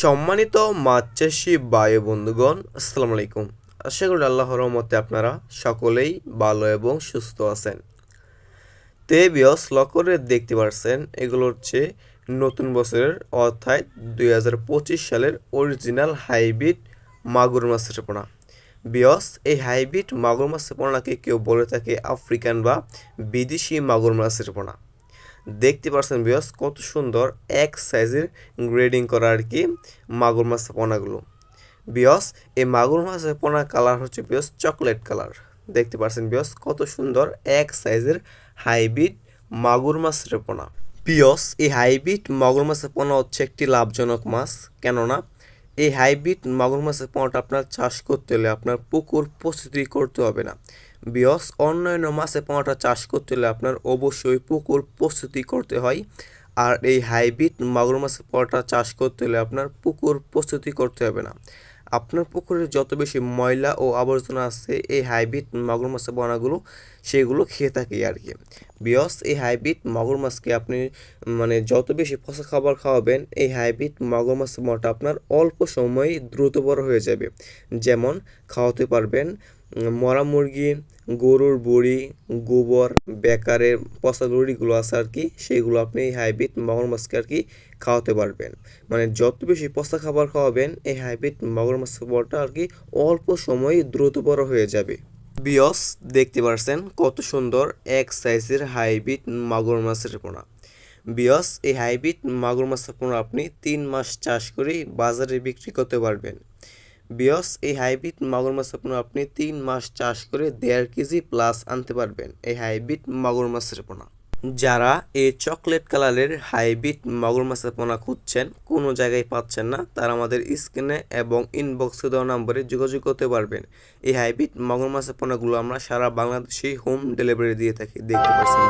সম্মানিত মাছ চাষি বায়ু বন্ধুগণ, আসসালামু আলাইকুম। আশা করি আল্লাহর রহমতে আপনারা সকলেই ভালো এবং সুস্থ আছেন। তে বিয়স লকরে দেখতে পারছেন, এগুলো হচ্ছে নতুন বছরের, অর্থাৎ দুই হাজার পঁচিশ সালের অরিজিনাল হাইব্রিড মাগুর মাছের পোনা। বিয়স এই হাইব্রিড মাগুর মাছের পোনাকে কেউ বলে থাকে আফ্রিকান বা বিদেশি মাগুর মাছের পোনা। দেখতে পাচ্ছেন বিয়স কত সুন্দর এক সাইজের গ্রেডিং করা আর কি মাগুর মাছের পোনাগুলো। বিয়স এই মাগুর মাছের পোনা কালার হচ্ছে বিয়স চকলেট কালার দেখতে পাচ্ছেন বিয়স কত সুন্দর এক সাইজের হাইব্রিড মাগুর মাছের পোনা। পিয়স এই হাইব্রিড মাগুর মাছের পোনা হচ্ছে একটি লাভজনক মাছ, কেননা এই হাইব্রিড মাগুর মাছের পোনাটা আপনার চাষ করতে হলে আপনার পুকুর প্রস্তুতি করতে হবে না। বিয়স অন্যান্য মাছের পোনাটা চাষ করতে হলে আপনার অবশ্যই পুকুর প্রস্তুতি করতে হয়। আর এই হাইব্রিড মাগুর মাছের পোনাটা চাষ করতে হলে আপনার পুকুর প্রস্তুতি করতে হবে না। আপনার পুকুরে যত বেশি ময়লা ও আবর্জনা আছে, এই হাইব্রিড মাগুর মাছের পোনাগুলো সেগুলো খেয়ে থাকে আর কি। বিয়স, এই হাইব্রিড মাগুর মাছকে আপনি মানে যত বেশি পচা খাবার খাওয়াবেন, এই হাইব্রিড মাগুর মাছের পোনাটা আপনার অল্প সময়ে দ্রুত বড় হয়ে যাবে। যেমন, খাওয়াতে পারবেন মরা মুরগি, গরুর বড়ি, গোবর, বেকারের পচা লড়িগুলো আছে আর কি সেইগুলো আপনি এই হাইব্রিড মগর মাছকে আর কি খাওয়াতে পারবেন। মানে যত বেশি পচা খাবার খাওয়াবেন, এই হাইব্রিড মগর মাছের বড়টা আর কি অল্প সময়ে দ্রুত বড় হয়ে যাবে। বিয়স দেখতে পারছেন কত সুন্দর এক সাইজের হাইব্রিড মাগুর মাছের পোনা। বিয়স এই হাইব্রিড মাগুর মাছের পোনা আপনি তিন মাস চাষ করে বাজারে বিক্রি করতে পারবেন। বিয়স, এই হাইব্রিড মাগুর মাছের পোনা আপনি তিন মাস চাষ করে দেড় কেজি প্লাস আনতে পারবেন এই হাইব্রিড মাগুর মাছের পোনা যারা এই চকলেট কালারের হাইব্রিড মাগুর মাছের পোনা খুঁজছেন, কোনো জায়গায় পাচ্ছেন না, তারা আমাদের স্ক্রিনে এবং ইনবক্সে দেওয়া নম্বরে যোগাযোগ করতে পারবেন। এই হাইব্রিড মাগুর মাছের পোনাগুলো আমরা সারা বাংলাদেশে হোম ডেলিভারি দিয়ে থাকি। দেখতে পাচ্ছেন